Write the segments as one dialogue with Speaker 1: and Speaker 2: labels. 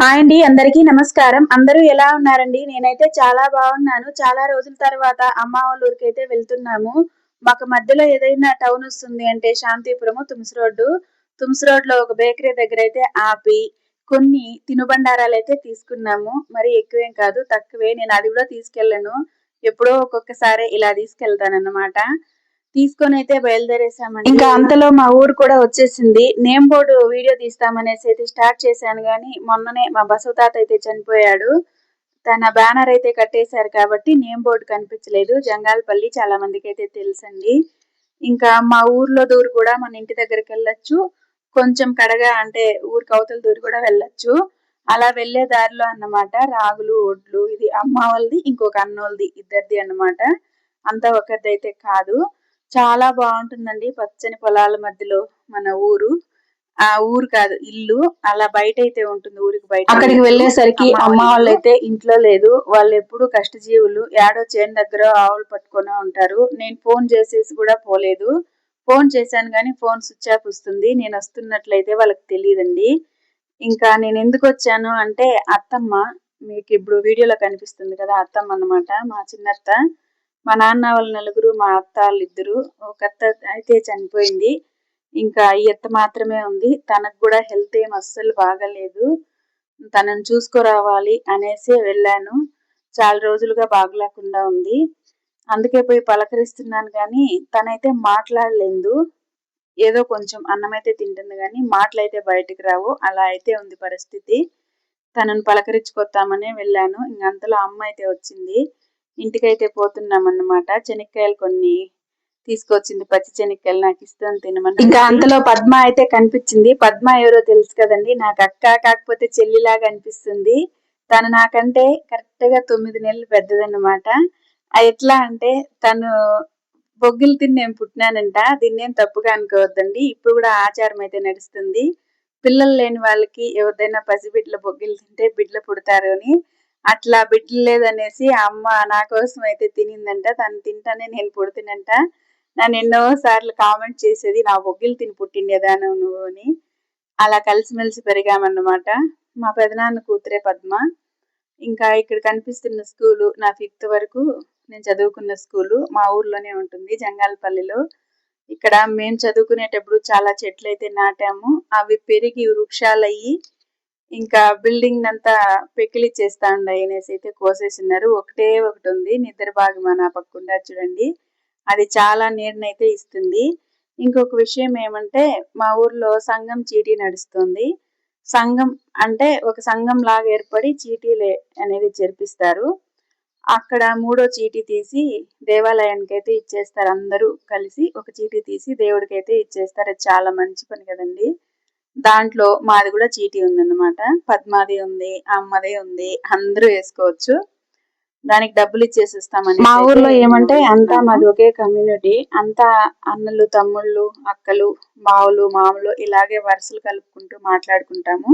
Speaker 1: Hi అండి అందరికీ నమస్కారం. అందరూ ఎలా ఉన్నారండి? నేనైతే చాలా బాగున్నాను. చాలా రోజుల తర్వాత అమ్మ వాళ్ళ ఊరికి అయితే వెళ్తున్నాము. మాకు మధ్యలో ఏదైనా టౌన్ వస్తుంది అంటే శాంతిపురము తుమ్స్ రోడ్డు. తుమ్స్ రోడ్లో ఒక బేకరీ దగ్గర అయితే ఆపి కొన్ని తినుబండారాలు అయితే తీసుకున్నాము. మరి ఎక్కువేం కాదు తక్కువే. నేను అది కూడా తీసుకెళ్ళను. ఎప్పుడో ఒక్కొక్కసారి ఇలా తీసుకెళ్తాను అన్నమాట తీసుకొని అయితే బయలుదేరేసామండి ఇంకా అంతలో మా ఊరు కూడా వచ్చేసింది. నేమ్ బోర్డు వీడియో తీస్తామనేసి అయితే స్టార్ట్ చేశాను కానీ మొన్ననే మా బసవ తాత అయితే చనిపోయాడు. తన బ్యానర్ అయితే కట్టేశారు కాబట్టి నేమ్ బోర్డు కనిపించలేదు. జంగాలపల్లి చాలా మందికి అయితే తెలుసండి. ఇంకా మా ఊర్లో దూరు కూడా మన ఇంటి దగ్గరికి వెళ్ళొచ్చు. కొంచెం కడగా అంటే ఊరికి అవతల దూరు కూడా వెళ్ళొచ్చు. అలా వెళ్ళే దారిలో అన్నమాట రాగులు ఒడ్లు ఇది అమ్మ వాళ్ళది ఇంకొక అన్నోళ్ళది ఇద్దరిది అన్నమాట. అంతా ఒకరిది అయితే కాదు. చాలా బాగుంటుందండి పచ్చని పొలాల మధ్యలో మన ఊరు. ఆ ఊరు కాదు ఇల్లు. అలా బయట అయితే ఉంటుంది ఊరికి బయట అక్కడికి వెళ్ళేసరికి అమ్మ వాళ్ళు అయితే ఇంట్లో లేదు. వాళ్ళు ఎప్పుడు కష్టజీవులు. ఏడో చేను దగ్గర ఆవులు పట్టుకొని ఉంటారు. నేను ఫోన్ చేసేసి కూడా పోలేదు. ఫోన్ చేశాను కానీ ఫోన్ స్విచ్ ఆఫ్ వస్తుంది. నేను వస్తున్నట్లయితే వాళ్ళకి తెలియదండి. ఇంకా నేను ఎందుకు వచ్చాను అంటే అత్తమ్మ మీకు ఇప్పుడు వీడియోలో కనిపిస్తుంది కదా అత్తమ్మ అన్నమాట మా చిన్నత్త. మా నాన్న వాళ్ళ నలుగురు మా అత్త వాళ్ళిద్దరు ఒక అత్త అయితే చనిపోయింది. ఇంకా ఈ అత్త మాత్రమే ఉంది. తనకు కూడా హెల్త్ ఏం అస్సలు బాగలేదు. తనను చూసుకురావాలి అనేసి వెళ్ళాను. చాలా రోజులుగా బాగలేకుండా ఉంది. అందుకే పోయి పలకరిస్తున్నాను కానీ తనైతే మాట్లాడలేదు. ఏదో కొంచెం అన్నం అయితే తింటుంది కానీ మాటలు అయితే బయటికి రావు. అలా అయితే ఉంది పరిస్థితి. తనను పలకరించుకొద్దామని వెళ్ళాను. ఇంకంతలో అమ్మ అయితే వచ్చింది. ఇంటికైతే పోతున్నాం అన్నమాట శనక్కాయలు కొన్ని తీసుకొచ్చింది. పచ్చి శనక్కాయలు నాకు ఇష్టం తినమని ఇంకా అంతలో పద్మ అయితే కనిపించింది. పద్మ ఎవరో తెలుసు కదండి. నాకు అక్క కాకపోతే చెల్లిలాగా అనిపిస్తుంది. తను నాకంటే కరెక్ట్గా తొమ్మిది నెలలు పెద్దదన్నమాట. ఎట్లా అంటే తను బొగ్గిలు తిని నేను పుట్టినానంట. దీన్నేం తప్పుగా అనుకోవద్దండి. ఇప్పుడు కూడా ఆచారం అయితే నడుస్తుంది. పిల్లలు లేని వాళ్ళకి ఎవరిదైనా పసిబిడ్డల బొగ్గిలు తింటే బిడ్డలు పుడతారు అని అట్లా బిడ్డలేదనేసి అమ్మ నా కోసం అయితే తినిందంట. తను తింటానే నేను పుడుతున్నంట నన్ను ఎన్నో సార్లు కామెంట్ చేసేది నా బొగ్గిలు తిని పుట్టిండేదాను నువ్వు అని. అలా కలిసిమెలిసి పెరిగామన్నమాట. మా పెదనాన్న కూతురే పద్మ. ఇంకా ఇక్కడ కనిపిస్తున్న స్కూలు నా ఫిఫ్త్ వరకు నేను చదువుకున్న స్కూలు మా ఊర్లోనే ఉంటుంది జంగాలపల్లిలో. ఇక్కడ మేము చదువుకునేటప్పుడు చాలా చెట్లు అయితే నాటాము. అవి పెరిగి వృక్షాలయ్యి ఇంకా బిల్డింగ్ అంతా పెకిలిచ్చేస్తా చేస్తా అనేసి అయితే కోసేసినారు. ఒకటే ఒకటి ఉంది. నిద్ర భాగం నా పక్కకుండా చూడండి. అది చాలా నీడనైతే ఇస్తుంది. ఇంకొక విషయం ఏమంటే మా ఊర్లో సంఘం చీటీ నడుస్తుంది. సంఘం అంటే ఒక సంఘం లాగా ఏర్పడి చీటీలే అనేది జరిపిస్తారు. అక్కడ మూడో చీటీ తీసి దేవాలయానికి అయితే ఇచ్చేస్తారు అందరూ కలిసి. ఒక చీటీ తీసి దేవుడికి అయితే ఇచ్చేస్తారు చాలా మంచి పని కదండి. దాంట్లో మాది కూడా చీటీ ఉందన్నమాట. పద్మాది ఉంది అమ్మది ఉంది అందరూ వేసుకోవచ్చు. దానికి డబ్బులు ఇచ్చేసిస్తామని మా ఊర్లో ఏమంటే అంతా మాది ఒకే కమ్యూనిటీ. అంతా అన్నలు తమ్ముళ్ళు అక్కలు మావులు మామలు ఇలాగే వరుసలు కలుపుకుంటూ మాట్లాడుకుంటాము.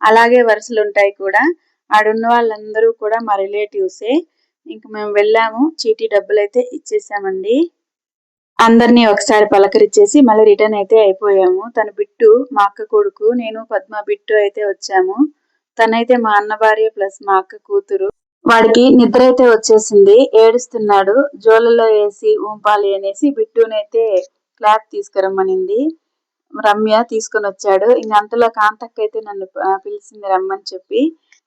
Speaker 1: అలాగే వరుసలు ఉంటాయి కూడా. ఆడున్న వాళ్ళందరూ కూడా మా రిలేటివ్సే. ఇంక మేము వెళ్ళాము. చీటీ డబ్బులు అయితే ఇచ్చేసామండి. అందరినీ ఒకసారి పలకరించేసి మళ్ళీ రిటర్న్ అయితే అయిపోయాము. తన బిట్టు మా అక్క కొడుకు నేను పద్మ బిట్టు అయితే వచ్చాము. తనైతే మా అన్న భార్య ప్లస్ మా అక్క కూతురు. వాడికి నిద్ర అయితే వచ్చేసింది ఏడుస్తున్నాడు. జోలలో వేసి ఊంపాలి అనేసి బిట్టునైతే క్లాత్ తీసుకురమ్మనింది. రమ్య తీసుకొని వచ్చాడు ఇంక అంతలో కాంతక్క అయితే నన్ను పిలిచింది రమ్మని చెప్పి.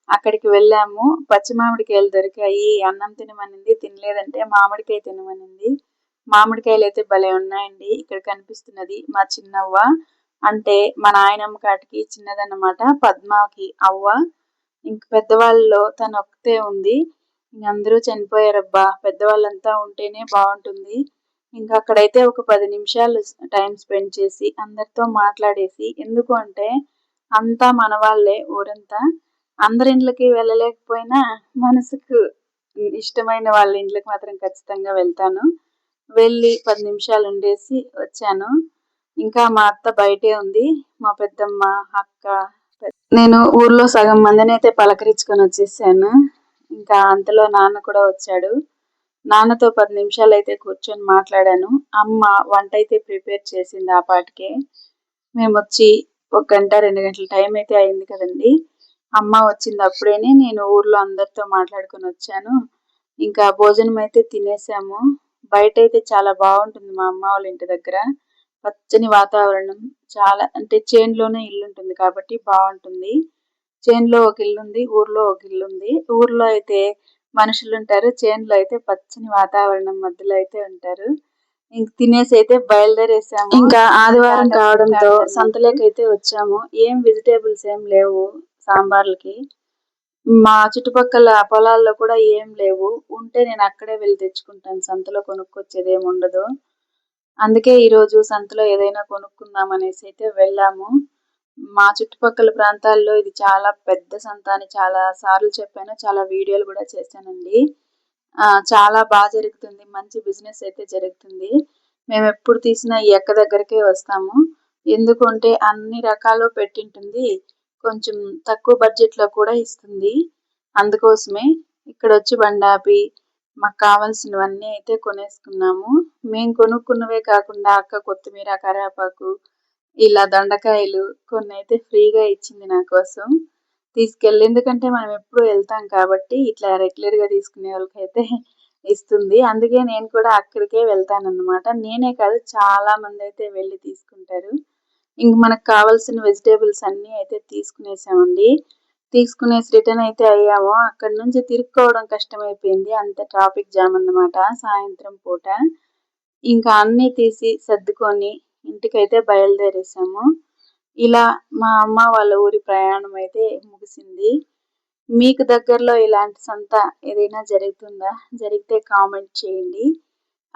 Speaker 1: అక్కడికి వెళ్ళాము. పచ్చి మామిడికాయలు దొరికాయి అన్నం తినమనింది తినలేదంటే మామిడికాయ తినమనింది. మామిడికాయలు అయితే భలే ఉన్నాయండి. ఇక్కడ కనిపిస్తున్నది మా చిన్నవ్వ. అంటే మా నాయనమ్మ కాటికి చిన్నదన్నమాట. పద్మాకి అవ్వ. ఇంక పెద్దవాళ్ళలో తను ఒక్కతే ఉంది. ఇంక అందరూ చనిపోయారబ్బా. పెద్దవాళ్ళంతా ఉంటేనే బాగుంటుంది. ఇంకా అక్కడైతే ఒక పది నిమిషాలు టైం స్పెండ్ చేసి అందరితో మాట్లాడేసి ఎందుకు అంటే అంతా మన వాళ్ళే ఊరంతా. అందరి ఇంట్లకి వెళ్ళలేకపోయినా మనసుకు ఇష్టమైన వాళ్ళ ఇండ్లకి మాత్రం ఖచ్చితంగా వెళ్తాను. వెళ్ళి పది నిమిషాలు ఉండేసి వచ్చాను. ఇంకా మా అత్త బయటే ఉంది. మా పెద్దమ్మ అక్క నేను ఊర్లో సగం మందిని అయితే పలకరించుకొని వచ్చేసాను. ఇంకా అంతలో నాన్న కూడా వచ్చాడు. నాన్నతో పది నిమిషాలు అయితే కూర్చొని మాట్లాడాను. అమ్మ వంట అయితే ప్రిపేర్ చేసింది ఆ పాటికే. మేము వచ్చి ఒక గంట రెండు గంటల టైం అయితే అయింది కదండి. అమ్మ వచ్చింది అప్పుడేనే నేను ఊర్లో అందరితో మాట్లాడుకొని వచ్చాను. ఇంకా భోజనం అయితే తినేసాము. బయట అయితే చాలా బాగుంటుంది మా అమ్మ వాళ్ళ ఇంటి దగ్గర. పచ్చని వాతావరణం చాలా అంటే చేన్లోనే ఇల్లు ఉంటుంది కాబట్టి బాగుంటుంది చేన్లో ఒక ఇల్లు ఉంది ఊర్లో ఒక ఇల్లు ఉంది ఊర్లో అయితే మనుషులు ఉంటారు చేన్లో అయితే పచ్చని వాతావరణం మధ్యలో అయితే ఉంటారు. ఇంక తినేసి అయితే బయలుదేరేసాము. ఇంకా ఆదివారం కావడంతో సంతలోకి అయితే వచ్చాము. ఏం వెజిటేబుల్స్ ఏం లేవు సాంబార్లకి. మా చుట్టుపక్కల పొలాల్లో కూడా ఏం లేవు. ఉంటే నేను అక్కడే వెళ్ళి తెచ్చుకుంటాను. సంతలో కొనుక్కొచ్చేది ఏమి ఉండదు. అందుకే ఈరోజు సంతలో ఏదైనా కొనుక్కుందాం అనేసి అయితే వెళ్ళాము. మా చుట్టుపక్కల ప్రాంతాల్లో ఇది చాలా పెద్ద సంత అని చాలా సార్లు చెప్పాను. చాలా వీడియోలు కూడా చేశానండి. చాలా బాగా జరుగుతుంది. మంచి బిజినెస్ అయితే జరుగుతుంది. మేము ఎప్పుడు తీసినా ఈ ఎక్క దగ్గరకే వస్తాము. ఎందుకంటే అన్ని రకాలు పెట్టింటుంది. కొంచెం తక్కువ బడ్జెట్లో కూడా ఇస్తుంది. అందుకోసమే ఇక్కడ వచ్చి బండాపి మాకు కావాల్సినవన్నీ అయితే కొనేసుకున్నాము. మేము కొనుక్కున్నవే కాకుండా అక్క కొత్తిమీర కరేపాకు ఇలా దొండకాయలు కొన్ని అయితే ఫ్రీగా ఇచ్చింది నా కోసం. తీసుకెళ్ళి ఎందుకంటే మనం ఎప్పుడు వెళ్తాం కాబట్టి ఇట్లా రెగ్యులర్గా తీసుకునే వాళ్ళకైతే ఇస్తుంది. అందుకే నేను కూడా అక్కడికే వెళ్తాను అనమాట నేనే కాదు చాలా మంది అయితే వెళ్ళి తీసుకుంటారు. ఇంక మనకు కావాల్సిన వెజిటేబుల్స్ అన్నీ అయితే తీసుకునేసామండి. తీసుకునేసి రిటర్న్ అయితే అయ్యాము. అక్కడ నుంచి తిరుక్కోవడం కష్టమైపోయింది. అంత ట్రాఫిక్ జామ్ అన్నమాట సాయంత్రం పూట. ఇంకా అన్నీ తీసి సర్దుకొని ఇంటికైతే బయలుదేరేసాము. ఇలా మా అమ్మ వాళ్ళ ఊరి ప్రయాణం అయితే ముగిసింది. మీకు దగ్గరలో ఇలాంటి సంత ఏదైనా జరుగుతుందా? జరిగితే కామెంట్ చేయండి.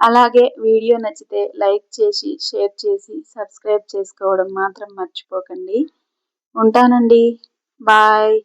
Speaker 1: అలాగే వీడియో నచ్చితే లైక్ చేసి షేర్ చేసి సబ్స్క్రైబ్ చేసుకోవడం మాత్రం మర్చిపోకండి. ఉంటానండి. బాయ్.